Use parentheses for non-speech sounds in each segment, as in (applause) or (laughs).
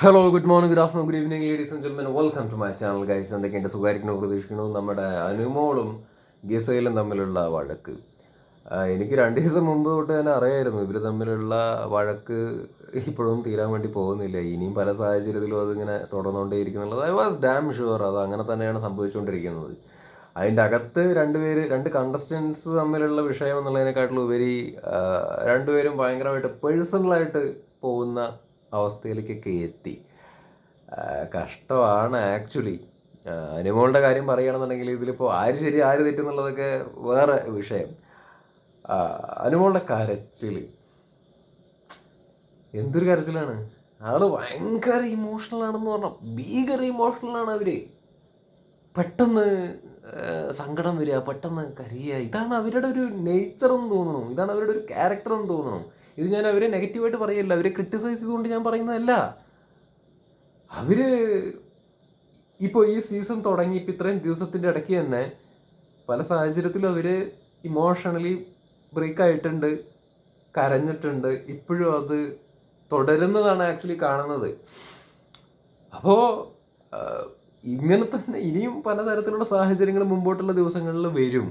Hello good morning good afternoon good evening ladies and gentlemen welcome to my channel guys എന്തൊക്കെയുണ്ട്? സുഖമായിരിക്കണോ പ്രതീക്ഷിക്കണോ നമ്മുടെ അനുമോളും ഗിസയിലും തമ്മിലുള്ള വഴക്ക്. എനിക്ക് രണ്ട് ദിവസം മുമ്പ് തൊട്ട് തന്നെ അറിയായിരുന്നു. ഇവർ തമ്മിലുള്ള വഴക്ക് ഇപ്പോഴും തീരാൻ വേണ്ടി പോകുന്നില്ല. ഇനിയും പല സാഹചര്യത്തിലും അതിങ്ങനെ തുടർന്നുകൊണ്ടേയിരിക്കുന്നുള്ളത് ഐ വാസ് ഡാം ഷുവർ അത് അങ്ങനെ തന്നെയാണ് സംഭവിച്ചുകൊണ്ടിരിക്കുന്നത്. അതിന്റെ അകത്ത് രണ്ടുപേര് രണ്ട് കണ്ടസ്റ്റൻസ് തമ്മിലുള്ള വിഷയം എന്നുള്ളതിനെക്കാട്ടിലും ഉപരി രണ്ടുപേരും ഭയങ്കരമായിട്ട് പേഴ്സണലായിട്ട് പോകുന്ന അവസ്ഥയിലേക്കൊക്കെ എത്തി. കഷ്ടമാണ് ആക്ച്വലി. അനുമോളുടെ കാര്യം പറയുകയാണെന്നുണ്ടെങ്കിൽ ഇതിലിപ്പോൾ ആര് ശരി ആര് തെറ്റെന്നുള്ളതൊക്കെ വേറെ വിഷയം. അനുഭവങ്ങളുടെ കരച്ചിൽ എന്തൊരു കരച്ചിലാണ്? ആൾ ഭയങ്കര ഇമോഷണൽ ആണെന്ന് പറഞ്ഞാൽ ഭീകര ഇമോഷണൽ ആണ് അവർ. പെട്ടെന്ന് സങ്കടം വരിക പെട്ടെന്ന് കരയുക. ഇതാണ് അവരുടെ ഒരു നേച്ചർ എന്ന് തോന്നുന്നു. ഇതാണ് അവരുടെ ഒരു ക്യാരക്ടർ എന്ന് തോന്നുന്നു. ഇത് ഞാൻ അവരെ നെഗറ്റീവായിട്ട് പറയല്ല. അവരെ ക്രിട്ടിസൈസ് ചെയ്തുകൊണ്ട് ഞാൻ പറയുന്നതല്ല. അവർ ഇപ്പോൾ ഈ സീസൺ തുടങ്ങി ഇപ്പം ഇത്രയും ദിവസത്തിന്റെ ഇടയ്ക്ക് തന്നെ പല സാഹചര്യത്തിലും അവർ ഇമോഷണലി ബ്രേക്ക് ആയിട്ടുണ്ട് കരഞ്ഞിട്ടുണ്ട്. ഇപ്പോഴും അത് തുടരുന്നതാണ് ആക്ച്വലി കാണുന്നത്. അപ്പോൾ ഇങ്ങനെ തന്നെ ഇനിയും പലതരത്തിലുള്ള സാഹചര്യങ്ങൾ മുമ്പോട്ടുള്ള ദിവസങ്ങളിൽ വരും.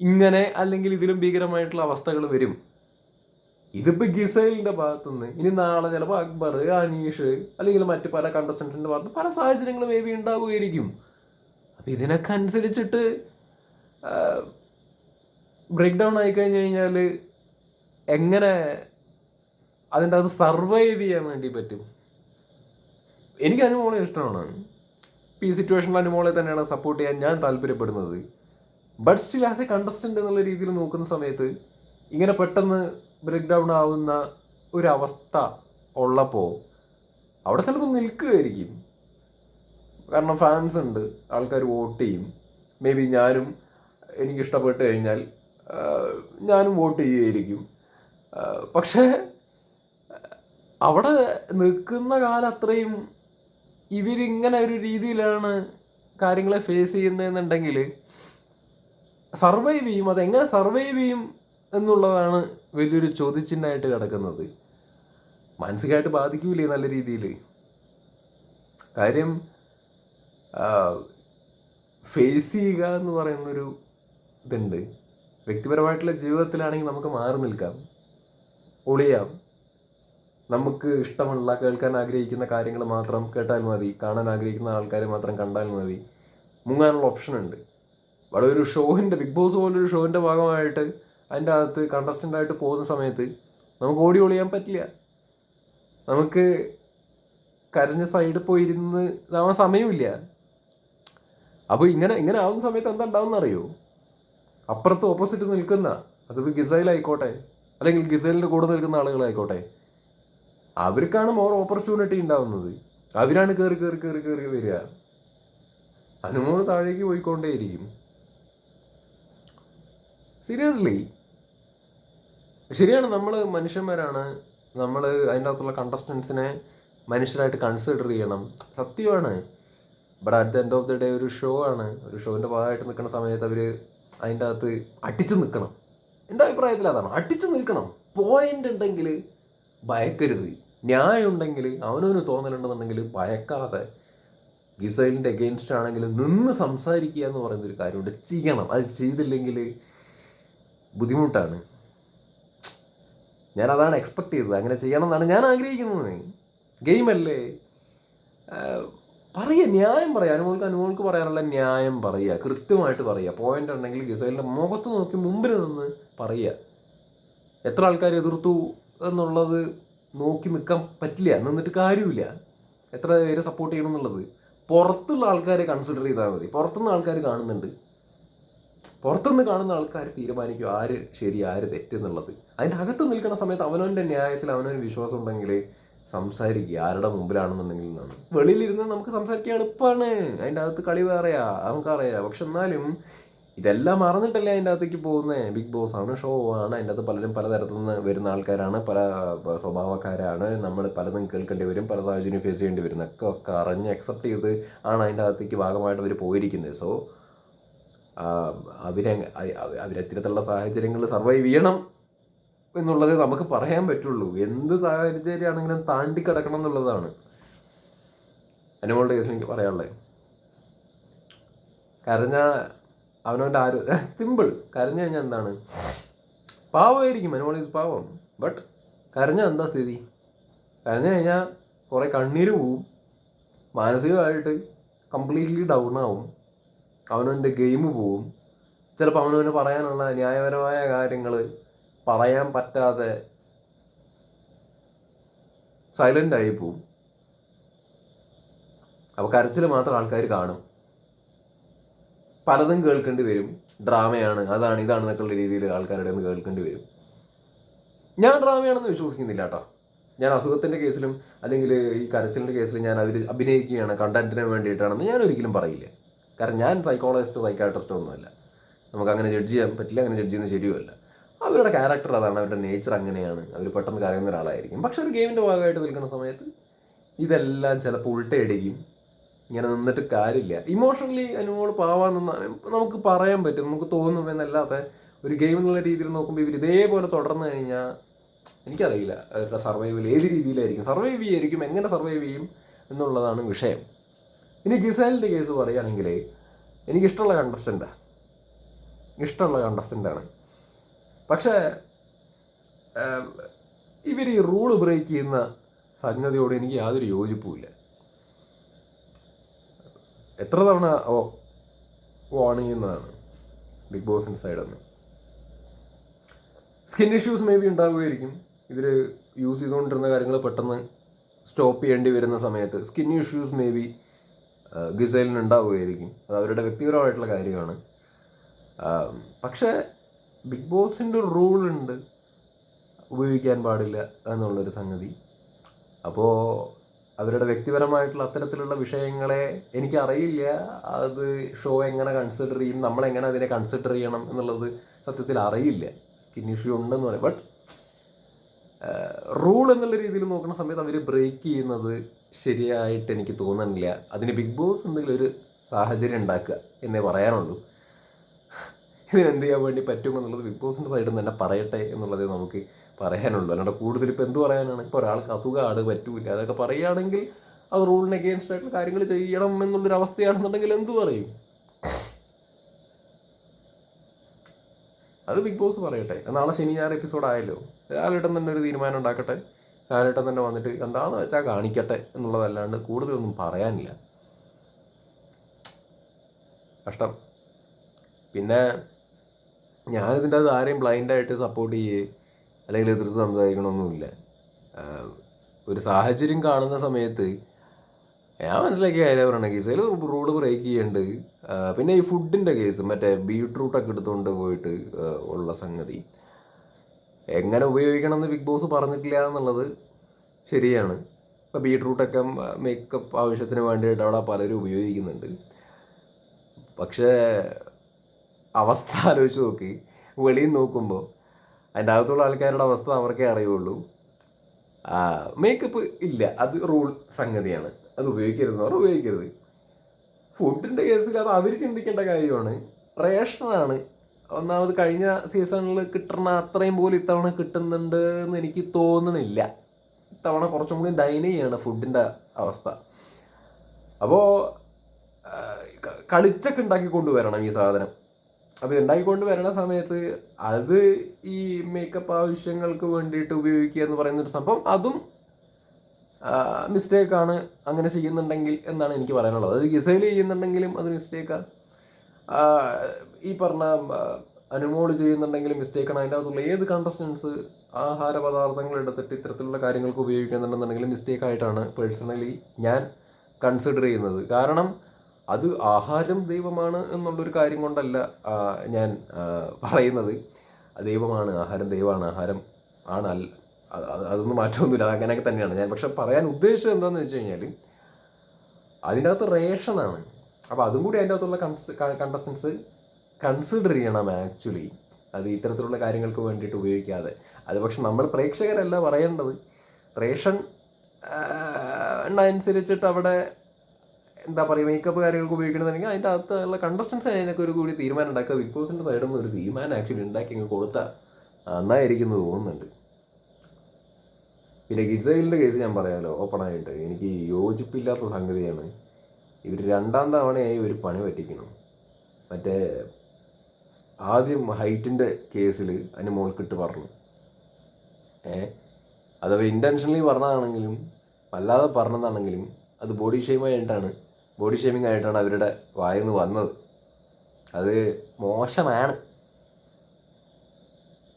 ഇങ്ങനെ അല്ലെങ്കിൽ ഇതിലും ഭീകരമായിട്ടുള്ള അവസ്ഥകൾ വരും. ഇതിപ്പോ ഗിസൈലിന്റെ ഭാഗത്തുനിന്ന് ഇനി നാളെ ചിലപ്പോൾ അക്ബർ അനീഷ് അല്ലെങ്കിൽ മറ്റു പല കണ്ടസ്റ്റൻസിന്റെ ഭാഗത്ത് പല സാഹചര്യങ്ങൾ മേ ബി ഉണ്ടാവുമായിരിക്കും അപ്പൊ ഇതിനൊക്കെ അനുസരിച്ചിട്ട് ബ്രേക്ക് ഡൗൺ ആയി കഴിഞ്ഞു കഴിഞ്ഞാൽ എങ്ങനെ അതിന്റെ അത് സർവൈവ് ചെയ്യാൻ വേണ്ടി പറ്റും? എനിക്ക് അനുമോളെ ഇഷ്ടമാണ്. ഈ സിറ്റുവേഷനിൽ അനുമോളെ തന്നെയാണ് സപ്പോർട്ട് ചെയ്യാൻ ഞാൻ താല്പര്യപ്പെടുന്നത്. But still as a contestant എന്നുള്ള രീതിയിൽ നോക്കുന്ന സമയത്ത് ഇങ്ങനെ പെട്ടെന്ന് ബ്രേക്ക് ഡൗൺ ആവുന്ന ഒരവസ്ഥ ഉള്ളപ്പോൾ അവിടെ ചിലപ്പോൾ നിൽക്കുകയായിരിക്കും. കാരണം ഫാൻസ് ഉണ്ട് ആൾക്കാർ വോട്ട് ചെയ്യും. മേ ബി ഞാനും എനിക്ക് ഇഷ്ടപ്പെട്ട് കഴിഞ്ഞാൽ ഞാനും വോട്ട് ചെയ്യുമായിരിക്കും പക്ഷേ അവിടെ നിൽക്കുന്ന കാലം അത്രയും ഇവരിങ്ങനെ ഒരു രീതിയിലാണ് കാര്യങ്ങളെ ഫേസ് ചെയ്യുന്നതെന്നുണ്ടെങ്കിൽ സർവൈവ് ചെയ്യും. അതെങ്ങനെ സർവൈവ് ചെയ്യും? എന്നുള്ളതാണ് വലിയൊരു ചോദ്യചിഹ്നമായിട്ട് കിടക്കുന്നത്. മാനസികമായിട്ട് ബാധിക്കൂലേ നല്ല രീതിയിൽ? കാര്യം ഫേസ് ചെയ്യുക എന്ന് പറയുന്നൊരു ഇതുണ്ട്. വ്യക്തിപരമായിട്ടുള്ള ജീവിതത്തിലാണെങ്കിൽ നമുക്ക് മാറി നിൽക്കാം. ഒളിയാം. നമുക്ക് ഇഷ്ടമുള്ള കേൾക്കാൻ ആഗ്രഹിക്കുന്ന കാര്യങ്ങൾ മാത്രം കേട്ടാൽ മതി. കാണാൻ ആഗ്രഹിക്കുന്ന ആൾക്കാരെ മാത്രം കണ്ടാൽ മതി. മുങ്ങാനുള്ള ഓപ്ഷൻ ഉണ്ട്. വളരെ ഒരു ഷോഹിന്റെ ബിഗ് ബോസ് പോലൊരു ഷോഹിന്റെ ഭാഗമായിട്ട് അതിന്റെ അകത്ത് കണ്ടസ്റ്റന്റായിട്ട് പോകുന്ന സമയത്ത് നമുക്ക് ഓടി ഒളിയാൻ പറ്റില്ല. നമുക്ക് കരഞ്ഞ സൈഡിൽ പോയിരുന്ന് ഇതാവാൻ സമയമില്ല. അപ്പോൾ ഇങ്ങനെ ഇങ്ങനെ ആവുന്ന സമയത്ത് എന്താ ഉണ്ടാവും അറിയോ? അപ്പുറത്ത് ഓപ്പോസിറ്റ് നിൽക്കുന്ന അതിപ്പോൾ ഗിസൈലായിക്കോട്ടെ അല്ലെങ്കിൽ ഗിസൈലിന്റെ കൂടെ നിൽക്കുന്ന ആളുകളായിക്കോട്ടെ അവർക്കാണ് മോർ ഓപ്പർച്യൂണിറ്റി ഉണ്ടാവുന്നത്. അവരാണ് കയറി കയറി കയറി കയറി വരിക. അനുമോൾ താഴേക്ക് പോയിക്കൊണ്ടേയിരിക്കും. സീരിയസ്ലി ശരിയാണ് നമ്മൾ മനുഷ്യന്മാരാണ്. നമ്മൾ അതിന്റെ അകത്തുള്ള കണ്ടസ്റ്റൻസിനെ മനുഷ്യരായിട്ട് കൺസിഡർ ചെയ്യണം. സത്യമാണ്. But at the end of the day ഒരു ഷോ ആണ്. ഒരു ഷോവിന്റെ ഭാഗമായിട്ട് നിൽക്കുന്ന സമയത്ത് അവർ അതിന്റെ അകത്ത് അടിച്ചു നിൽക്കണം. എന്റെ അഭിപ്രായത്തിൽ അതാണ്. അടിച്ചു നിൽക്കണം. പോയിന്റ് ഉണ്ടെങ്കിൽ ഭയക്കരുത്. ന്യായം ഉണ്ടെങ്കിൽ അവനവന് തോന്നലുണ്ടെന്നുണ്ടെങ്കിൽ ഭയക്കാതെ ഇസ്രയേലിന്റെ അഗെയിൻസ്റ്റ് ആണെങ്കിൽ നിന്ന് സംസാരിക്കുക എന്ന് പറയുന്ന ഒരു കാര്യമുണ്ട്. ചെയ്യണം. അത് ചെയ്തില്ലെങ്കിൽ ബുദ്ധിമുട്ടാണ്. ഞാൻ അതാണ് എക്സ്പെക്ട് ചെയ്തത്. അങ്ങനെ ചെയ്യണം എന്നാണ് ഞാൻ ആഗ്രഹിക്കുന്നത്. ഗെയിമല്ലേ? പറയുക ന്യായം പറയുക. അനുമോൾക്ക് അനുമോൾക്ക് പറയാനുള്ള ന്യായം പറയുക. കൃത്യമായിട്ട് പറയുക. പോയിന്റ് ഉണ്ടെങ്കിൽ ഗിസൈലിന്റെ മുഖത്ത് നോക്കി മുമ്പിൽ നിന്ന് പറയുക. എത്ര ആൾക്കാർ എതിർത്തു എന്നുള്ളത് നോക്കി നിൽക്കാൻ പറ്റില്ല. നിന്നിട്ട് കാര്യമില്ല. എത്ര പേര് സപ്പോർട്ട് ചെയ്യണം എന്നുള്ളത്. പുറത്തുള്ള ആൾക്കാരെ കൺസിഡർ ചെയ്താൽ മതി. പുറത്തുനിന്ന് ആൾക്കാർ കാണുന്നുണ്ട്. പുറത്തുനിന്ന് കാണുന്ന ആൾക്കാർ തീരുമാനിക്കും ആര് ശരി ആര് തെറ്റ് എന്നുള്ളത്. അതിന്റെ അകത്ത് നിൽക്കുന്ന സമയത്ത് അവനവന്റെ ന്യായത്തിൽ അവനവന് വിശ്വാസം ഉണ്ടെങ്കിൽ സംസാരിക്കുക ആരുടെ മുമ്പിലാണെന്നുണ്ടെങ്കിൽ എന്നാണ് വെളിയിലിരുന്ന് നമുക്ക് സംസാരിക്കാൻ എളുപ്പമാണ് അതിന്റെ അകത്ത് കളി വേറെയാ നമുക്കറിയാം. പക്ഷെ എന്നാലും ഇതെല്ലാം മറന്നിട്ടല്ലേ അതിന്റെ അകത്തേക്ക് പോകുന്നത് ബിഗ് ബോസ് ആണ് ഷോ ആണ്. അതിന്റെ അകത്ത് പലരും പലതരത്തിൽ നിന്ന് വരുന്ന ആൾക്കാരാണ് പല സ്വഭാവക്കാരാണ്. നമ്മൾ പലതും കേൾക്കേണ്ടി വരും പല സാഹചര്യം ഫേസ് ചെയ്യേണ്ടി വരും. ഒക്കെ ഒക്കെ അറിഞ്ഞ് അക്സെപ്റ്റ് ചെയ്ത് ആണ് അതിന്റെ അകത്തേക്ക് ഭാഗമായിട്ട് അവർ പോയിരിക്കുന്നത്. സോ അവരെ അവരത്തിരത്തിലുള്ള സാഹചര്യങ്ങൾ സർവൈവ് ചെയ്യണം എന്നുള്ളത് നമുക്ക് പറയാൻ പറ്റുള്ളൂ. എന്ത് സാഹചര്യമാണെങ്കിലും താണ്ടി കിടക്കണം എന്നുള്ളതാണ്. അനുമോളുടെ കേസിൽ എനിക്ക് പറയാനുള്ളത് കരഞ്ഞ അവനവന്റെ ആര് സിമ്പിൾ. കരഞ്ഞു കഴിഞ്ഞാൽ എന്താണ്? പാവമായിരിക്കും. അനുമോൾ ഈസ് പാവം. ബട്ട് കരഞ്ഞ എന്താ സ്ഥിതി? കരഞ്ഞു കഴിഞ്ഞാൽ കുറേ കണ്ണീര് പോവും. മാനസികമായിട്ട് കംപ്ലീറ്റ്ലി ഡൗൺ ആവും. അവനവന്റെ ഗെയിം പോവും. ചിലപ്പോൾ അവനവന് പറയാനുള്ള ന്യായപരമായ കാര്യങ്ങൾ പറയാൻ പറ്റാതെ സൈലന്റ് ആയി പോവും. അപ്പോൾ കരച്ചിൽ മാത്രം ആൾക്കാർ കാണും. പലതും കേൾക്കേണ്ടി വരും. ഡ്രാമയാണ്. അതാണ് ഇതാണ് എന്നൊക്കെയുള്ള രീതിയിൽ ആൾക്കാരുടെ നിന്ന് കേൾക്കേണ്ടി വരും. ഞാൻ ഡ്രാമയാണെന്ന് വിശ്വസിക്കുന്നില്ല കേട്ടോ. ഞാൻ അസുഖത്തിന്റെ കേസിലും അല്ലെങ്കിൽ ഈ കരച്ചിലിന്റെ കേസിലും ഞാൻ അതിൽ അഭിനയിക്കുകയാണ്. കണ്ടന്റിന് വേണ്ടിയിട്ടാണെന്ന് ഞാൻ ഒരിക്കലും പറയില്ല. കാരണം ഞാൻ സൈക്കോളജിസ്റ്റോ സൈക്കാട്രിസ്റ്റോ ഒന്നുമല്ല. നമുക്ക് അങ്ങനെ ജഡ്ജ് ചെയ്യാൻ പറ്റില്ല അങ്ങനെ ജഡ്ജ് ചെയ്യുന്ന ശരിയുമല്ല. അവരുടെ ക്യാരക്ടർ അതാണ് അവരുടെ നേച്ചർ അങ്ങനെയാണ്. അവർ പെട്ടെന്ന് കരയുന്ന ഒരാളായിരിക്കും. പക്ഷെ ഒരു ഗെയിമിന്റെ ഭാഗമായിട്ട് നിൽക്കുന്ന സമയത്ത് ഇതെല്ലാം ചിലപ്പോൾ ഉൾട്ടയടിക്കും ഇങ്ങനെ നിന്നിട്ട് കാര്യമില്ല. ഇമോഷണലി അനുമോൾ പാവാന്ന് നമുക്ക് പറയാൻ പറ്റും നമുക്ക് തോന്നും എന്നല്ലാതെ ഒരു ഗെയിം എന്നുള്ള രീതിയിൽ നോക്കുമ്പോൾ ഇവർ ഇതേപോലെ തുടർന്ന് കഴിഞ്ഞാൽ എനിക്കറിയില്ല അവരുടെ സർവൈവൽ ഏത് രീതിയിലായിരിക്കും. സർവൈവ് ചെയ്യായിരിക്കും എങ്ങനെ സർവൈവ് ചെയ്യും എന്നുള്ളതാണ് വിഷയം. ഇനി ഗിസൈലിന്റെ കേസ് പറയുകയാണെങ്കിൽ എനിക്കിഷ്ടമുള്ള കണ്ടസ്റ്റന്റാണ് ഇഷ്ടമുള്ള കണ്ടസ്റ്റന്റാണ് പക്ഷേ ഇവർ ഈ റൂൾ ബ്രേക്ക് ചെയ്യുന്ന സംഗതിയോട് എനിക്ക് യാതൊരു യോജിപ്പുമില്ല. എത്ര തവണ ഓ വാണിങ് ചെയ്യുന്നതാണ് ബിഗ് ബോസിന്റെ സൈഡിൽ നിന്ന് സ്കിൻ ഇഷ്യൂസ് മേ ബി ഉണ്ടാവുമായിരിക്കും ഇവർ യൂസ് ചെയ്തുകൊണ്ടിരുന്ന കാര്യങ്ങൾ പെട്ടെന്ന് സ്റ്റോപ്പ് ചെയ്യേണ്ടി വരുന്ന സമയത്ത് സ്കിൻ ഇഷ്യൂസ് മേ ബി ഗിസൈലിന് ഉണ്ടാവുകയായിരിക്കും. അത് അവരുടെ വ്യക്തിപരമായിട്ടുള്ള കാര്യമാണ്. പക്ഷേ ബിഗ് ബോസിന്റെ ഒരു ഉണ്ട്. ഉപയോഗിക്കാൻ പാടില്ല എന്നുള്ളൊരു സംഗതി. അപ്പോൾ അവരുടെ വ്യക്തിപരമായിട്ടുള്ള അത്തരത്തിലുള്ള വിഷയങ്ങളെ എനിക്കറിയില്ല. അത് ഷോ എങ്ങനെ കൺസിഡർ ചെയ്യും? നമ്മളെങ്ങനെ അതിനെ കൺസിഡർ ചെയ്യണം എന്നുള്ളത് സത്യത്തിൽ അറിയില്ല. സ്കിൻ ഇഷ്യൂ ഉണ്ടെന്ന് പറയും. ബട്ട് റൂൾ എന്നുള്ള രീതിയിൽ നോക്കുന്ന സമയത്ത് അവർ ബ്രേക്ക് ചെയ്യുന്നത് ശരിയായിട്ട് എനിക്ക് തോന്നണില്ല. അതിന് ബിഗ് ബോസ് എന്തെങ്കിലും ഒരു സാഹചര്യം ഉണ്ടാക്കുക എന്നേ പറയാനുള്ളൂ. ഇതിനെന്ത് ചെയ്യാൻ വേണ്ടി പറ്റുമെന്നുള്ളത് ബിഗ് ബോസിന്റെ സൈഡിൽ നിന്ന് തന്നെ പറയട്ടെ എന്നുള്ളതേ നമുക്ക് പറയാനുള്ളൂ. അല്ലാണ്ട് കൂടുതൽ ഇപ്പോൾ എന്ത് പറയാനാണ്? ഇപ്പോൾ ഒരാൾക്ക് അസുഖമാണ് പറ്റൂല. അതൊക്കെ പറയുകയാണെങ്കിൽ അത് റൂളിന് അഗെയിൻസ്റ്റ് ആയിട്ടുള്ള കാര്യങ്ങൾ ചെയ്യണം എന്നുള്ളൊരു അവസ്ഥയാണെന്നുണ്ടെങ്കിൽ എന്തു പറയും? അത് ബിഗ് ബോസ് പറയട്ടെ. നാളെ ശനി ഞായർ എപ്പിസോഡ് ആയല്ലോ ലാലേട്ടൻ തന്നെ ഒരു തീരുമാനം ഉണ്ടാക്കട്ടെ. ലാലേട്ടൻ തന്നെ വന്നിട്ട് എന്താണെന്ന് വെച്ചാൽ കാണിക്കട്ടെ എന്നുള്ളതല്ലാണ്ട് കൂടുതലൊന്നും പറയാനില്ല. കഷ്ടം. പിന്നെ ഞാനിതിന്റെ അത് ആരെയും ബ്ലൈൻഡായിട്ട് സപ്പോർട്ട് ചെയ്യേ അല്ലെങ്കിൽ എതിർത്ത് സംസാരിക്കണമൊന്നുമില്ല ഒരു സാഹചര്യം കാണുന്ന സമയത്ത് ഞാൻ മനസ്സിലാക്കിയ കാര്യം പറയണ കേസിൽ റോഡ് ബ്രേക്ക് ചെയ്യുന്നുണ്ട് പിന്നെ ഈ ഫുഡിന്റെ കേസ് മറ്റേ ബീട്രൂട്ടൊക്കെ എടുത്തുകൊണ്ട് പോയിട്ട് ഉള്ള സംഗതി. എങ്ങനെ ഉപയോഗിക്കണം എന്ന് ബിഗ് ബോസ് പറഞ്ഞിട്ടില്ല എന്നുള്ളത് ശരിയാണ്. ഇപ്പോൾ ബീട്രൂട്ടൊക്കെ മേക്കപ്പ് ആവശ്യത്തിന് വേണ്ടിയിട്ട് അവിടെ പലരും ഉപയോഗിക്കുന്നുണ്ട്. പക്ഷേ അവസ്ഥ (laughs) ആലോചിച്ച് നോക്കി. വെളിയിൽ നോക്കുമ്പോൾ അതിന്റെ അകത്തുള്ള ആൾക്കാരുടെ അവസ്ഥ അവർക്കേ അറിയുള്ളൂ. മേക്കപ്പ് ഇല്ല. അത് റൂൾ സംഗതിയാണ്. അത് ഉപയോഗിക്കരുതെന്ന് പറഞ്ഞാൽ ഉപയോഗിക്കരുത്. ഫുഡിന്റെ കേസിൽ അത് അവർ ചിന്തിക്കേണ്ട കാര്യമാണ്. റേഷനാണ് ഒന്നാമത് കഴിഞ്ഞ സീസണിൽ കിട്ടുന്ന അത്രയും പോലും ഇത്തവണ കിട്ടുന്നുണ്ട് എന്ന് എനിക്ക് തോന്നണില്ല. ഇത്തവണ കുറച്ചും കൂടി ദയനീയാണ് ഫുഡിന്റെ അവസ്ഥ. അപ്പോൾ കളിച്ചൊക്കെ ഉണ്ടാക്കി കൊണ്ടുവരണം ഈ സാധനം. അത് ഉണ്ടാക്കിക്കൊണ്ട് വരുന്ന സമയത്ത് അത് ഈ മേക്കപ്പ് ആവശ്യങ്ങൾക്ക് വേണ്ടിയിട്ട് ഉപയോഗിക്കുക എന്ന് പറയുന്നൊരു സംഭവം അതും മിസ്റ്റേക്കാണ് അങ്ങനെ ചെയ്യുന്നുണ്ടെങ്കിൽ എന്നാണ് എനിക്ക് പറയാനുള്ളത്. അത് ഗിസൈൽ ചെയ്യുന്നുണ്ടെങ്കിലും അത് മിസ്റ്റേക്കാണ് ഈ പറഞ്ഞ അനുമോൾ ചെയ്യുന്നുണ്ടെങ്കിലും മിസ്റ്റേക്കാണ് അതിന്റെ അകത്തുള്ള ഏത് കണ്ടസ്റ്റൻസ് ആഹാര പദാർത്ഥങ്ങൾ എടുത്തിട്ട് ഇത്തരത്തിലുള്ള കാര്യങ്ങൾക്ക് ഉപയോഗിക്കുന്നുണ്ടെന്നുണ്ടെങ്കിലും മിസ്റ്റേക്ക് ആയിട്ടാണ് പേഴ്സണലി ഞാൻ കൺസിഡർ ചെയ്യുന്നത്. കാരണം അത് ആഹാരം ദൈവമാണ് എന്നുള്ളൊരു കാര്യം കൊണ്ടല്ല ഞാൻ പറയുന്നത്. ദൈവമാണ് ആഹാരം ദൈവമാണ് ആഹാരം ആണ് അല്ല അതൊന്നും മാറ്റമൊന്നുമില്ല. അങ്ങനെയൊക്കെ തന്നെയാണ്. ഞാൻ പക്ഷെ പറയാൻ ഉദ്ദേശിച്ചത് എന്താണെന്ന് വെച്ച് കഴിഞ്ഞാൽ അതിനകത്ത് റേഷനാണ് അപ്പോൾ അതും കൂടി അതിന്റെ അകത്തുള്ള കൺസ് കണ്ടസ്റ്റൻസ് കൺസിഡർ ചെയ്യണം ആക്ച്വലി അത് ഇത്തരത്തിലുള്ള കാര്യങ്ങൾക്ക് വേണ്ടിയിട്ട് ഉപയോഗിക്കാതെ. അത് പക്ഷെ നമ്മൾ പ്രേക്ഷകരല്ല പറയേണ്ടത്. റേഷൻ അനുസരിച്ചിട്ട് അവിടെ എന്താ പറയുക മേക്കപ്പ് കാര്യങ്ങൾക്ക് ഉപയോഗിക്കണമെന്നുണ്ടെങ്കിൽ അതിന്റെ അകത്തുള്ള കണ്ടസ്റ്റൻസ് അതിനൊക്കെ ഒരു കൂടി തീരുമാനം ഉണ്ടാക്കുക. ബിഗ് ബോസിന്റെ സൈഡിൽ നിന്ന് ഒരു തീരുമാനം ആക്ച്വലി ഉണ്ടാക്കി അങ്ങ് കൊടുത്താൽ നന്നായിരിക്കുന്നു തോന്നുന്നുണ്ട്. പിന്നെ ഗിസൈലിന്റെ കേസ് ഞാൻ പറയാമല്ലോ ഓപ്പണായിട്ട് എനിക്ക് യോജിപ്പില്ലാത്ത സംഗതിയാണ്. ഇവർ രണ്ടാം തവണയായി ഒരു പണി പറ്റിക്കണം. മറ്റേ ആദ്യം ഹൈറ്റിന്റെ കേസിൽ അതിന് മോൾക്കിട്ട് പറഞ്ഞു. ഏ? അതവർ ഇന്റൻഷനലി പറഞ്ഞതാണെങ്കിലും അല്ലാതെ പറഞ്ഞതാണെങ്കിലും അത് ബോഡി ഷെയിമായിട്ടാണ് ബോഡി ഷേമിംഗ് ആയിട്ടാണ് അവരുടെ വായിന്ന് വന്നത്. അത് മോശമാണ്.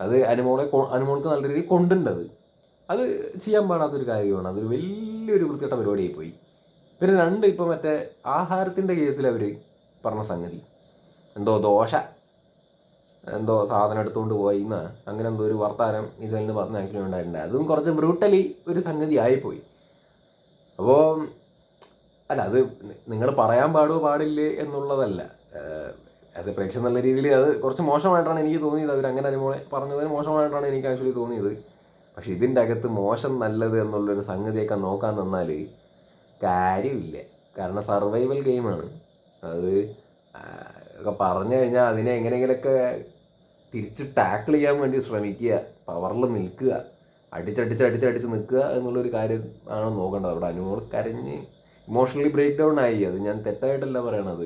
അത് അനുമോളെ അനുമോൾക്ക് നല്ല രീതിയിൽ കൊണ്ടുണ്ടത് അത് ചെയ്യാൻ പാടാത്തൊരു കാര്യമാണ്. അതൊരു വലിയൊരു വൃത്തികെട്ട പരിപാടിയായി പോയി. പിന്നെ രണ്ട് ഇപ്പം മറ്റേ ആഹാരത്തിന്റെ കേസിൽ അവർ പറഞ്ഞ സംഗതി. എന്തോ ദോശ എന്തോ സാധനം എടുത്തുകൊണ്ട് പോയി എന്ന് അങ്ങനെ എന്തോ ഒരു വർത്താനം ഇസലിന് പറഞ്ഞ ആക്ച്വലി ഉണ്ടായിട്ടുണ്ട്. അതും കുറച്ച് ബ്രൂട്ടലി ഒരു സംഗതി ആയിപ്പോയി. അപ്പോൾ അല്ല അത് നിങ്ങൾ പറയാൻ പാടുമോ പാടില്ലേ എന്നുള്ളതല്ല. അത് പ്രേക്ഷകൻ നല്ല രീതിയിൽ അത് കുറച്ച് മോശമായിട്ടാണ് എനിക്ക് തോന്നിയത്. അവർ അങ്ങനെ അനുമോളെ പറഞ്ഞതിന് മോശമായിട്ടാണ് എനിക്ക് ആക്ച്വലി തോന്നിയത്. പക്ഷേ ഇതിന്റെ അകത്ത് മോശം നല്ലത് എന്നുള്ളൊരു സംഗതിയൊക്കെ നോക്കാൻ നിന്നാൽ കാര്യമില്ല. കാരണം സർവൈവൽ ഗെയിമാണ് അത് ഒക്കെ പറഞ്ഞു കഴിഞ്ഞാൽ അതിനെ എങ്ങനെയെങ്കിലൊക്കെ തിരിച്ച് ടാക്കിൾ ചെയ്യാൻ വേണ്ടി ശ്രമിക്കുക പവറിൽ നിൽക്കുക അടിച്ചടിച്ച് അടിച്ചടിച്ച് നിൽക്കുക എന്നുള്ളൊരു കാര്യം ആണ് നോക്കേണ്ടത്. അവിടെ അനുമോൾ കരഞ്ഞ് ഇമോഷണലി ബ്രേക്ക് ഡൗൺ ആയി. അത് ഞാൻ തെറ്റായിട്ടല്ല പറയണത്.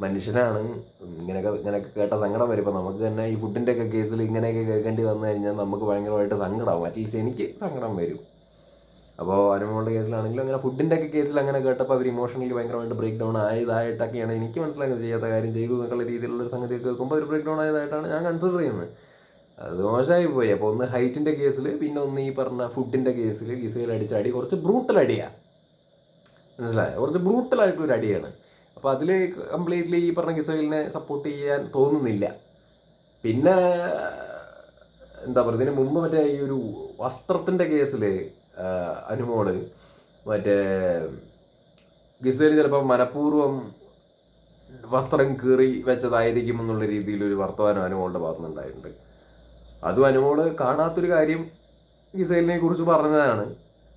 മനുഷ്യനാണ്. ഇങ്ങനെയൊക്കെ ഇങ്ങനെയൊക്കെ കേട്ട സങ്കടം വരും. ഇപ്പോൾ നമുക്ക് തന്നെ ഈ ഫുഡിന്റെ ഒക്കെ കേസിൽ ഇങ്ങനെയൊക്കെ കേൾക്കേണ്ടി വന്നു കഴിഞ്ഞാൽ നമുക്ക് ഭയങ്കരമായിട്ട് സങ്കടമാവും അറ്റ്ലീസ്റ്റ് എനിക്ക് സങ്കടം വരും. അപ്പോൾ അനുമോളുടെ കേസിലാണെങ്കിലും അങ്ങനെ ഫുഡിന്റെ ഒക്കെ കേസിൽ അങ്ങനെ കേട്ടപ്പോൾ അവർ ഇമോഷണലി ഭയങ്കരമായിട്ട് ബ്രേക്ക് ഡൗൺ ആയതായിട്ടൊക്കെയാണ് എനിക്ക് മനസ്സിലാക്കുന്നത് ചെയ്യാത്ത കാര്യം ചെയ്തു എന്നൊക്കെയുള്ള രീതിയിലുള്ള സംഗതി കേൾക്കുമ്പോൾ ഒരു ബ്രേക്ക് ഡൗൺ ആയതായിട്ടാണ് ഞാൻ കൺസിഡർ ചെയ്യുന്നത്. അത് മോശമായി പോയി അപ്പോൾ ഒന്ന് ഹൈറ്റിന്റെ കേസിൽ പിന്നെ ഒന്ന് ഈ പറഞ്ഞ ഫുഡിന്റെ കേസിൽ ഗിസയിൽ അടിച്ച അടി കുറച്ച് ബ്രൂട്ടൽ അടിയാണ് മനസ്സിലായോ? കുറച്ച് ബ്രൂട്ടലായിട്ടുള്ള ഒരു അടിയാണ്. അപ്പോൾ അതിൽ കംപ്ലീറ്റ്ലി ഈ പറഞ്ഞ ഗിസയിലിനെ സപ്പോർട്ട് ചെയ്യാൻ തോന്നുന്നില്ല. പിന്നെ എന്താ പറയുക ഇതിന് മുമ്പ് മറ്റേ ഈ ഒരു വസ്ത്രത്തിന്റെ കേസിൽ അനുമോൾ മറ്റേ ഗിസേരി ചിലപ്പോൾ മനഃപൂർവം വസ്ത്രം കീറി വെച്ചതായിരിക്കും എന്നുള്ള രീതിയിൽ ഒരു വർത്തമാനം അനുമോളുടെ ഭാഗത്തുനിന്നുണ്ടായിട്ടുണ്ട് അതും അനുമോൾ കാണാത്തൊരു കാര്യം ഗിസേലിനെ കുറിച്ച് പറഞ്ഞതാണ്.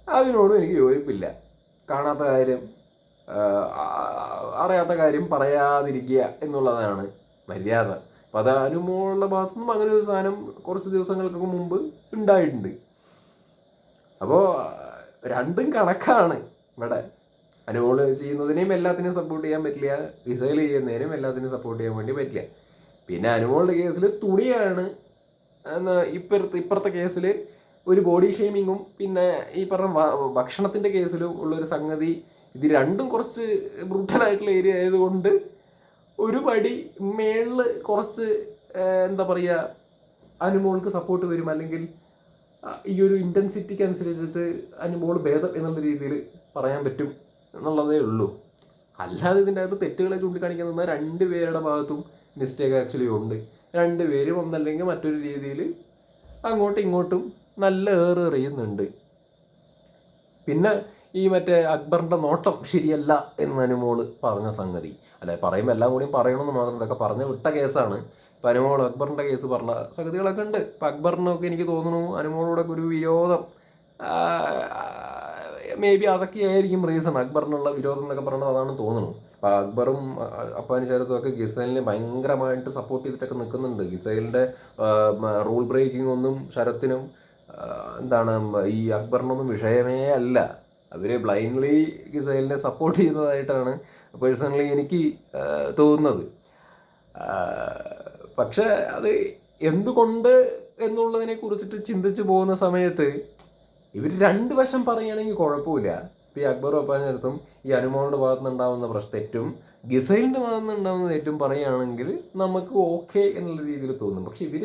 അതിനോടും എനിക്ക് യോജിപ്പില്ല. കാണാത്ത കാര്യം അറിയാത്ത കാര്യം പറയാതിരിക്കുക എന്നുള്ളതാണ് മര്യാദ. അപ്പം അത് അനുമോളുടെ ഭാഗത്തുനിന്നും അങ്ങനെ ഒരു സാധനം കുറച്ച് ദിവസങ്ങൾക്ക് മുമ്പ് ഉണ്ടായിട്ടുണ്ട്. അപ്പോൾ രണ്ടും കണക്കാണ് ഇവിടെ. അനുകൂല ചെയ്യുന്നതിനെയും എല്ലാത്തിനെയും സപ്പോർട്ട് ചെയ്യാൻ പറ്റില്ല. ഇസൈൽ ചെയ്യുന്നതിനും എല്ലാത്തിനെയും സപ്പോർട്ട് ചെയ്യാൻ വേണ്ടി പറ്റില്ല. പിന്നെ അനുമോളുടെ കേസിൽ തുണിയാണ്. എന്നാ ഇപ്പുറത്തെ ഇപ്പുറത്തെ കേസിൽ ഒരു ബോഡി ഷെയ്മിങ്ങും പിന്നെ ഈ പറഞ്ഞ ഭക്ഷണത്തിന്റെ കേസിലും ഉള്ളൊരു സംഗതി ഇത് രണ്ടും കുറച്ച് ബ്രൂട്ടലായിട്ടുള്ള ഏരിയ ആയതുകൊണ്ട് ഒരു പടി മേളിൽ കുറച്ച് എന്താ പറയുക അനുമോൾക്ക് സപ്പോർട്ട് വരും. അല്ലെങ്കിൽ ഈ ഒരു ഇന്റൻസിറ്റിക്ക് അനുസരിച്ചിട്ട് അതിന് ബോൾ ഭേദം എന്നുള്ള രീതിയിൽ പറയാൻ പറ്റും എന്നുള്ളതേ ഉള്ളൂ. അല്ലാതെ ഇതിന്റെ അകത്ത് തെറ്റുകളെ ചൂണ്ടിക്കാണിക്കാൻ രണ്ട് പേരുടെ ഭാഗത്തും മിസ്റ്റേക്ക് ആക്ച്വലി ഉണ്ട്. രണ്ട് പേരും ഒന്നല്ലെങ്കിൽ മറ്റൊരു രീതിയിൽ അങ്ങോട്ടും ഇങ്ങോട്ടും നല്ല ഏറ് എറിയുന്നുണ്ട്. പിന്നെ ഈ മറ്റേ അക്ബറിന്റെ നോട്ടം ശരിയല്ല എന്ന് അനുമോൾ പറഞ്ഞ സംഗതി. അല്ലെ പറയുമ്പോൾ എല്ലാം കൂടിയും പറയണമെന്ന് മാത്രം ഇതൊക്കെ പറഞ്ഞു വിട്ട കേസാണ്. ഇപ്പം അനുമോൾ അക്ബറിന്റെ കേസ് പറഞ്ഞ സംഗതികളൊക്കെ ഉണ്ട്. ഇപ്പം അക്ബറിനൊക്കെ എനിക്ക് തോന്നുന്നു അനുമോളോടൊക്കെ ഒരു വിരോധം മേ ബി അതൊക്കെ ആയിരിക്കും റീസൺ അക്ബറിനുള്ള വിരോധം എന്നൊക്കെ പറയുന്നത് അതാണ് തോന്നുന്നു അപ്പം അക്ബറും അപ്പാനി ശരത്തും ഒക്കെ ഗിസൈലിനെ ഭയങ്കരമായിട്ട് സപ്പോർട്ട് ചെയ്തിട്ടൊക്കെ നിൽക്കുന്നുണ്ട്. ഗിസൈലിന്റെ റൂൾ ബ്രേക്കിംഗ് ഒന്നും ശരത്തിനും എന്താണ് ഈ അക്ബറിനൊന്നും വിഷയമേ അല്ല. അവർ ബ്ലൈൻഡ്ലി ഗിസൈലിനെ സപ്പോർട്ട് ചെയ്യുന്നതായിട്ടാണ് പേഴ്സണലി എനിക്ക് തോന്നുന്നത്. പക്ഷെ അത് എന്തുകൊണ്ട് എന്നുള്ളതിനെ കുറിച്ചിട്ട് ചിന്തിച്ചു പോകുന്ന സമയത്ത് ഇവർ രണ്ട് വശം പറയുകയാണെങ്കിൽ കുഴപ്പമില്ല. ഈ അക്ബറും അടുത്തും ഈ അനുമോളുടെ ഭാഗത്ത് നിന്നുണ്ടാവുന്ന പ്രശ്നം തെറ്റും ഗിസൈലിന്റെ ഭാഗത്ത് നിന്നുണ്ടാവുന്ന തെറ്റും പറയുകയാണെങ്കിൽ നമുക്ക് ഓക്കെ എന്നുള്ള രീതിയിൽ തോന്നും. പക്ഷെ ഇവർ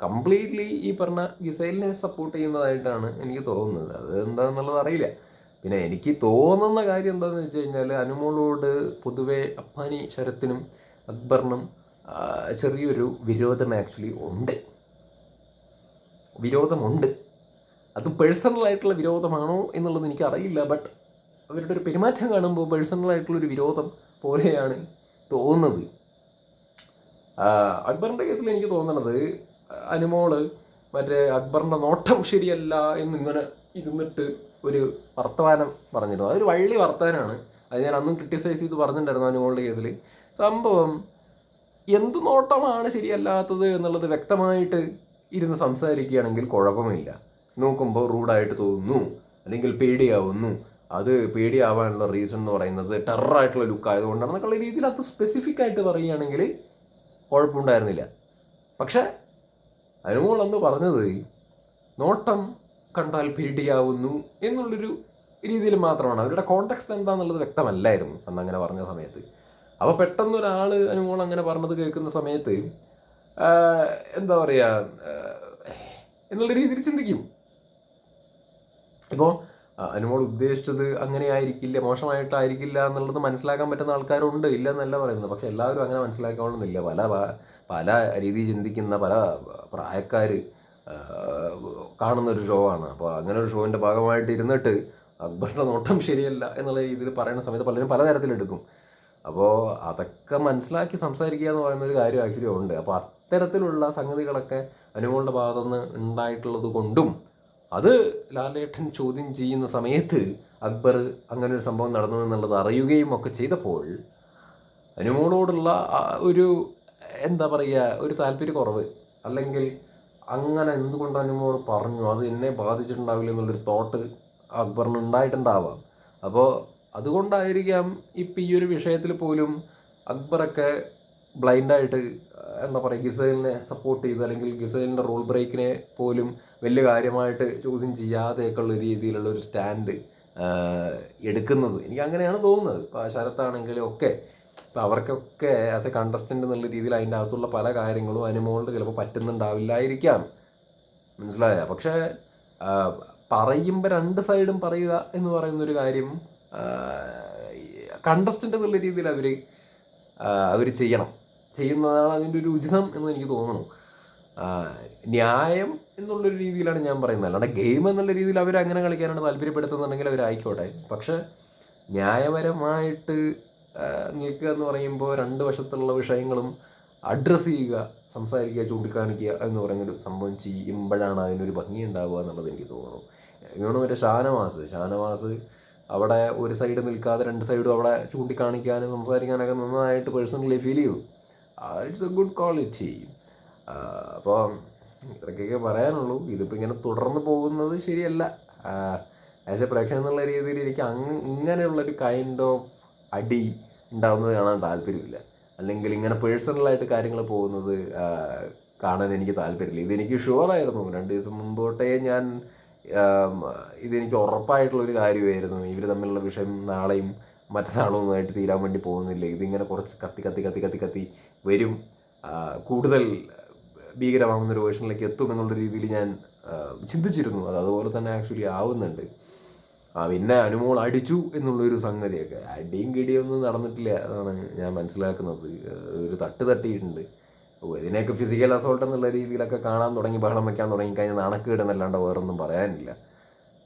കംപ്ലീറ്റ്ലി ഈ പറഞ്ഞ ഗിസൈലിനെ സപ്പോർട്ട് ചെയ്യുന്നതായിട്ടാണ് എനിക്ക് തോന്നുന്നത്. അത് എന്താണെന്നുള്ളത് അറിയില്ല. പിന്നെ എനിക്ക് തോന്നുന്ന കാര്യം എന്താണെന്ന് വെച്ച് കഴിഞ്ഞാൽ അനുമോളോട് പൊതുവെ അപ്പാനി ശരത്തിനും അക്ബറിനും ചെറിയൊരു വിരോധം ആക്ച്വലി ഉണ്ട്. വിരോധമുണ്ട്. അത് പേഴ്സണലായിട്ടുള്ള വിരോധമാണോ എന്നുള്ളത് എനിക്ക് അറിയില്ല ബട്ട് അവരുടെ ഒരു പെരുമാറ്റം കാണുമ്പോൾ പേഴ്സണലായിട്ടുള്ളൊരു വിരോധം പോലെയാണ് തോന്നുന്നത്. അക്ബറിന്റെ കേസിൽ എനിക്ക് തോന്നണത് അനുമോൾ മറ്റേ അക്ബറിന്റെ നോട്ടം ശരിയല്ല എന്നിങ്ങനെ ഇരുന്നിട്ട് ഒരു വർത്തമാനം പറഞ്ഞിരുന്നു. അതൊരു വള്ളി വർത്തമാനമാണ് അത് ഞാൻ അന്നും ക്രിട്ടിസൈസ് ചെയ്ത് പറഞ്ഞിട്ടുണ്ടായിരുന്നു അനുമോളുടെ കേസിൽ സംഭവം എന്ത് നോട്ടമാണ് ശരിയല്ലാത്തത് എന്നുള്ളത് വ്യക്തമായിട്ട് ഇരുന്ന് സംസാരിക്കുകയാണെങ്കിൽ കുഴപ്പമില്ല. നോക്കുമ്പോൾ റൂഡായിട്ട് തോന്നുന്നു അല്ലെങ്കിൽ പേടിയാവുന്നു. അത് പേടിയാവാനുള്ള റീസൺ എന്ന് പറയുന്നത് ടെററായിട്ടുള്ള ലുക്ക് ആയതുകൊണ്ടാണ്. എന്നൊക്കെയുള്ള രീതിയിൽ അത് സ്പെസിഫിക് ആയിട്ട് പറയുകയാണെങ്കിൽ കുഴപ്പമുണ്ടായിരുന്നില്ല. പക്ഷേ അനുമോൾ അന്ന് പറഞ്ഞത് നോട്ടം കണ്ടാൽ പേടിയാവുന്നു എന്നുള്ളൊരു രീതിയിൽ മാത്രമാണ്. അവരുടെ കോണ്ടെക്സ്റ്റ് എന്താണെന്നുള്ളത് വ്യക്തമല്ലായിരുന്നു അന്ന് അങ്ങനെ പറഞ്ഞ സമയത്ത്. അപ്പോൾ പെട്ടെന്ന് ഒരാൾ അനുമോൾ അങ്ങനെ പറഞ്ഞത് കേൾക്കുന്ന സമയത്ത് എന്താ പറയുക എന്നുള്ള രീതിയിൽ ചിന്തിക്കും. ഇപ്പോൾ അനുമോൾ ഉദ്ദേശിച്ചത് അങ്ങനെ ആയിരിക്കില്ല മോശമായിട്ടായിരിക്കില്ല എന്നുള്ളത് മനസ്സിലാക്കാൻ പറ്റുന്ന ആൾക്കാരുണ്ട് ഇല്ല എന്നല്ല പറയുന്നത്. പക്ഷെ എല്ലാവരും അങ്ങനെ മനസ്സിലാക്കണമെന്നില്ല പല പല രീതിയിൽ ചിന്തിക്കുന്ന പല പ്രായക്കാർ കാണുന്ന ഒരു ഷോ ആണ്. അപ്പോൾ അങ്ങനെ ഒരു ഷോവിന്റെ ഭാഗമായിട്ട് ഇരുന്നിട്ട് അക്ബറിന്റെ നോട്ടം ശരിയല്ല എന്നുള്ള രീതിയിൽ പറയുന്ന സമയത്ത് പലരും പലതരത്തിലെടുക്കും. അപ്പോൾ അതൊക്കെ മനസ്സിലാക്കി സംസാരിക്കുക എന്ന് പറയുന്ന ഒരു കാര്യം ആക്ച്വലി ഉണ്ട്. അപ്പോൾ അത്തരത്തിലുള്ള സംഗതികളൊക്കെ അനുമോളുടെ ഭാഗത്തുനിന്ന് ഉണ്ടായിട്ടുള്ളത് കൊണ്ടും അത് ലാലേട്ടൻ ചോദ്യം ചെയ്യുന്ന സമയത്ത് അക്ബർ അങ്ങനെ ഒരു സംഭവം നടന്നു എന്നുള്ളത് അറിയുകയും ഒക്കെ ചെയ്തപ്പോൾ അനുമോളോടുള്ള ഒരു എന്താ പറയുക ഒരു താല്പര്യക്കുറവ് അല്ലെങ്കിൽ അങ്ങനെ എന്തുകൊണ്ട് അനുമോൾ പറഞ്ഞു? അത് എന്നെ ബാധിച്ചിട്ടുണ്ടാവില്ല എന്നുള്ളൊരു തോട്ട് അക്ബറിന് ഉണ്ടായിട്ടുണ്ടാവാം. അപ്പോൾ അതുകൊണ്ടായിരിക്കാം ഇപ്പം ഈ ഒരു വിഷയത്തിൽ പോലും അക്ബറൊക്കെ ബ്ലൈൻഡായിട്ട് എന്താ പറയുക ഗിസലിനെ സപ്പോർട്ട് ചെയ്ത് അല്ലെങ്കിൽ ഗിസലിന്റെ റൂൾ ബ്രേക്കിനെ പോലും വലിയ കാര്യമായിട്ട് ചോദ്യം ചെയ്യാതെയൊക്കെയുള്ള രീതിയിലുള്ള ഒരു സ്റ്റാൻഡ് എടുക്കുന്നത്. എനിക്ക് അങ്ങനെയാണ് തോന്നുന്നത്. ഇപ്പോൾ ശരത്താണെങ്കിലും ഒക്കെ ഇപ്പം അവർക്കൊക്കെ ആസ് എ കണ്ടസ്റ്റന്റ് എന്നുള്ള രീതിയിൽ അതിന്റെ അകത്തുള്ള പല കാര്യങ്ങളും അനുമോളിന് ചിലപ്പോൾ പറ്റുന്നുണ്ടാവില്ലായിരിക്കാം. മനസ്സിലായ? പക്ഷേ പറയുമ്പോൾ രണ്ട് സൈഡും പറയുക എന്ന് പറയുന്നൊരു കാര്യം കണ്ടസ്റ്റന്റ് എന്നുള്ള രീതിയിൽ അവർ അവർ ചെയ്യണം. ചെയ്യുന്നതാണ് അതിന്റെ ഒരു ഉചിതം എന്ന് എനിക്ക് തോന്നുന്നു. ന്യായം എന്നുള്ളൊരു രീതിയിലാണ് ഞാൻ പറയുന്നത്. അല്ലാണ്ട് ഗെയിം എന്നുള്ള രീതിയിൽ അവർ അങ്ങനെ കളിക്കാനാണ് താല്പര്യപ്പെടുത്തുന്നുണ്ടെങ്കിൽ അവരായിക്കോട്ടെ പക്ഷെ ന്യായപരമായിട്ട് നിൽക്കുക എന്ന് പറയുമ്പോൾ രണ്ട് വശത്തുള്ള വിഷയങ്ങളും അഡ്രസ്സ് ചെയ്യുക സംസാരിക്കുക ചൂണ്ടിക്കാണിക്കുക എന്ന് പറയുന്നൊരു സംഭവം ചെയ്യുമ്പോഴാണ് അതിനൊരു ഭംഗി ഉണ്ടാവുക എന്നുള്ളത് എനിക്ക് തോന്നുന്നു. ഇങ്ങനെ മറ്റേ ഷാനവാസ്. ഷാനവാസ് അവിടെ ഒരു സൈഡ് നിൽക്കാതെ രണ്ട് സൈഡും അവിടെ ചൂണ്ടിക്കാണിക്കാനും സംസാരിക്കാനൊക്കെ നന്നായിട്ട് പേഴ്സണലി ഫീൽ ചെയ്തു. ഇറ്റ്സ് എ ഗുഡ് ക്വാളിറ്റി അപ്പോൾ ഇത്രയ്ക്കൊക്കെ പറയാനുള്ളൂ. ഇതിപ്പോൾ ഇങ്ങനെ തുടർന്ന് പോകുന്നത് ശരിയല്ല. ആസ് എ പ്രേക്ഷകൻ എന്നുള്ള രീതിയിൽ എനിക്ക് അങ്ങ് ഇങ്ങനെയുള്ളൊരു കൈൻഡ് ഓഫ് അടി ഉണ്ടാവുന്നത് കാണാൻ താല്പര്യമില്ല. അല്ലെങ്കിൽ ഇങ്ങനെ പേഴ്സണലായിട്ട് കാര്യങ്ങൾ പോകുന്നത് കാണാൻ എനിക്ക് താല്പര്യമില്ല. ഇതെനിക്ക് ഷുവറായിരുന്നു രണ്ട് ദിവസം മുമ്പോട്ടേ ഞാൻ ഇതെനിക്ക് ഉറപ്പായിട്ടുള്ളൊരു കാര്യമായിരുന്നു. ഇവർ തമ്മിലുള്ള വിഷയം നാളെയും മറ്റന്നാളൊന്നുമായിട്ട് തീരാൻ വേണ്ടി പോകുന്നില്ല? ഇതിങ്ങനെ കുറച്ച് കത്തി കത്തി കത്തി കത്തി കത്തി വരും. കൂടുതൽ ഭീകരമാകുന്ന ഒരു വേർഷനിലേക്ക് എത്തും എന്നുള്ള രീതിയിൽ ഞാൻ ചിന്തിച്ചിരുന്നു. അത് അതുപോലെ തന്നെ ആക്ച്വലി ആവുന്നുണ്ട്. ആ പിന്നെ അനുമോൾ അടിച്ചു എന്നുള്ളൊരു സംഗതിയൊക്കെ. അടിയും കിടിയൊന്നും നടന്നിട്ടില്ല എന്നാണ് ഞാൻ മനസ്സിലാക്കുന്നത്. ഒരു തട്ട് തട്ടിയിട്ടുണ്ട്. ഇതിനെയൊക്കെ ഫിസിക്കൽ അസോൾട്ട് എന്നുള്ള രീതിയിലൊക്കെ കാണാൻ തുടങ്ങി ബഹളം വയ്ക്കാൻ തുടങ്ങി കഴിഞ്ഞാൽ നാണക്കേടെന്നല്ലാണ്ട് വേറൊന്നും പറയാനില്ല.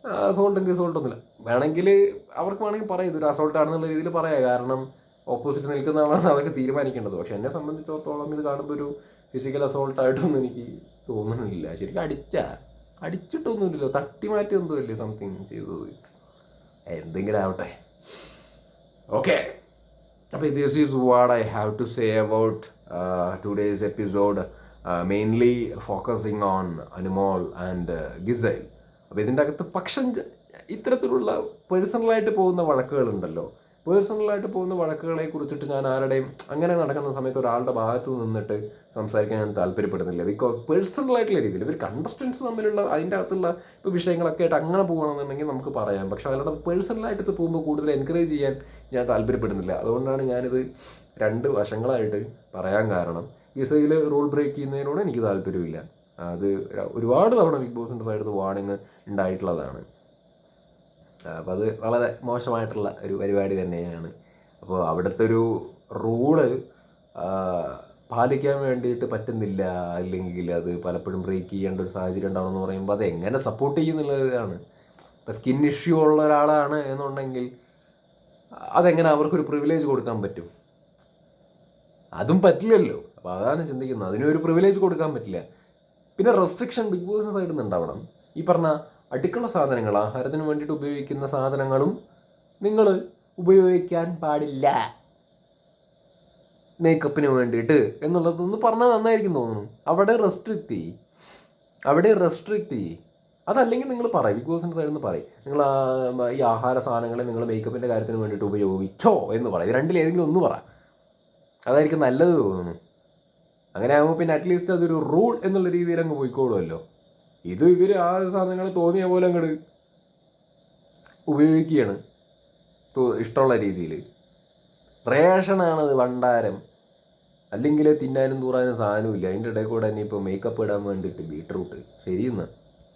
അസോൾട്ടും കിസോൾട്ടൊന്നുമില്ല വേണമെങ്കിൽ അവർക്ക് വേണമെങ്കിൽ പറയാം ഇതൊരു അസോൾട്ട് ആണെന്നുള്ള രീതിയിൽ പറയാം. കാരണം ഓപ്പോസിറ്റ് നിൽക്കുന്ന ആളാണ് അവർക്ക് തീരുമാനിക്കേണ്ടത്. പക്ഷെ എന്നെ സംബന്ധിച്ചിടത്തോളം ഇത് കാണുമ്പോൾ ഒരു ഫിസിക്കൽ അസോൾട്ടായിട്ടൊന്നും എനിക്ക് തോന്നുന്നില്ല. ശരിക്കും അടിച്ച അടിച്ചിട്ടൊന്നുമില്ലല്ലോ. തട്ടി മാറ്റി ഒന്നുമില്ലേ സംതിങ് ചെയ്തത്? എന്തെങ്കിലും ആവട്ടെ. ഓക്കെ അപ്പോൾ this is what I have to say about today's episode mainly focusing on Anumol and Gizele അപ്പോൾ ഇതിന്റെ അകത്ത് പക്ഷം ഇത്തരത്തിലുള്ള പേഴ്സണലായിട്ട് പോകുന്ന വഴക്കുകളുണ്ടല്ലോ. പേഴ്സണലായിട്ട് പോകുന്ന വഴക്കുകളെ കുറിച്ചിട്ട് ഞാൻ ആരുടെയും അങ്ങനെ നടക്കുന്ന സമയത്ത് ഒരാളുടെ ഭാഗത്ത് നിന്നിട്ട് സംസാരിക്കാൻ ഞാൻ താല്പര്യപ്പെടുന്നില്ല. ബിക്കോസ് പേഴ്സണലായിട്ടുള്ള രീതിയിൽ ഒരു കണ്ടസ്റ്റൻസ് തമ്മിലുള്ള അതിന്റെ അകത്തുള്ള ഇപ്പോൾ വിഷയങ്ങളൊക്കെ ആയിട്ട് അങ്ങനെ പോകുകയാണെന്നുണ്ടെങ്കിൽ നമുക്ക് പറയാം. പക്ഷേ അല്ലാതെ പേഴ്സണലായിട്ട് ഇത് പോകുമ്പോൾ കൂടുതൽ എൻകറേജ് ചെയ്യാൻ ഞാൻ താല്പര്യപ്പെടുന്നില്ല. അതുകൊണ്ടാണ് ഞാനിത് രണ്ട് വശങ്ങളായിട്ട് പറയാൻ കാരണം. ഇസയിൽ റൂൾ ബ്രേക്ക് ചെയ്യുന്നതിനോട് എനിക്ക് താല്പര്യമില്ല. അത് ഒരുപാട് തവണ ബിഗ് ബോസിന്റെ സൈഡിൽ വാണിങ് ഉണ്ടായിട്ടുള്ളതാണ്. അപ്പോൾ അത് വളരെ മോശമായിട്ടുള്ള ഒരു പരിപാടി തന്നെയാണ്. അപ്പോൾ അവിടുത്തെ ഒരു റൂൾ പാലിക്കാൻ വേണ്ടിയിട്ട് പറ്റുന്നില്ല. അല്ലെങ്കിൽ അത് പലപ്പോഴും ബ്രേക്ക് ചെയ്യേണ്ട ഒരു സാഹചര്യം ഉണ്ടാവണമെന്ന് പറയുമ്പോൾ അത് എങ്ങനെ സപ്പോർട്ട് ചെയ്യുന്നുള്ളതാണ് ഇപ്പം സ്കിൻ ഇഷ്യൂ ഉള്ള ഒരാളാണ് എന്നുണ്ടെങ്കിൽ അതെങ്ങനെ അവർക്കൊരു പ്രിവിലേജ് കൊടുക്കാൻ പറ്റും? അതും പറ്റില്ലല്ലോ. അപ്പോൾ അതാണ് ചിന്തിക്കുന്നത്. അതിനൊരു പ്രിവിലേജ് കൊടുക്കാൻ പറ്റില്ല. പിന്നെ റെസ്ട്രിക്ഷൻ ബിഗ് ബോസിന്റെ സൈഡിൽ നിന്ന് ഉണ്ടാവണം. ഈ പറഞ്ഞ അടുക്കള സാധനങ്ങൾ ആഹാരത്തിന് വേണ്ടിയിട്ട് ഉപയോഗിക്കുന്ന സാധനങ്ങളും നിങ്ങൾ ഉപയോഗിക്കാൻ പാടില്ല. മേക്കപ്പിന് വേണ്ടിയിട്ട് എന്നുള്ളതൊന്ന് പറഞ്ഞാൽ നന്നായിരിക്കും തോന്നുന്നു. അവിടെ റെസ്ട്രിക്റ്റ് ചെയ്യും. അവിടെ റെസ്ട്രിക്റ്റ് ചെയ്യും. അതല്ലെങ്കിൽ നിങ്ങൾ പറയും. ബിഗ് ബോസിന്റെ സൈഡിൽ നിന്ന് പറയും. നിങ്ങൾ ഈ ആഹാര സാധനങ്ങളെ നിങ്ങൾ മേക്കപ്പിന്റെ കാര്യത്തിന് വേണ്ടിയിട്ട് ഉപയോഗിച്ചോ എന്ന് പറയും. രണ്ടിലേതെങ്കിലും ഒന്ന് പറ. അതായിരിക്കും നല്ലത് തോന്നുന്നു. അങ്ങനെ ആകുമ്പോൾ പിന്നെ അറ്റ്ലീസ്റ്റ് അതൊരു റൂൾ എന്നുള്ള രീതിയിൽ അങ്ങ് പോയിക്കോളുമല്ലോ. ഇത് ഇവർ ആ സാധനങ്ങൾ തോന്നിയ പോലെ അങ്ങോട്ട് ഉപയോഗിക്കുകയാണ്. ഇഷ്ടമുള്ള രീതിയിൽ. റേഷനാണത് ഭണ്ഡാരം. അല്ലെങ്കിൽ തിന്നാനും തൂറാനും സാധനമില്ല അതിന്റെ ഇടയിൽ കൂടെ തന്നെ ഇപ്പോൾ മേക്കപ്പ് ഇടാൻ വേണ്ടിയിട്ട് ബീട്രൂട്ട് ശരിയെന്നാ?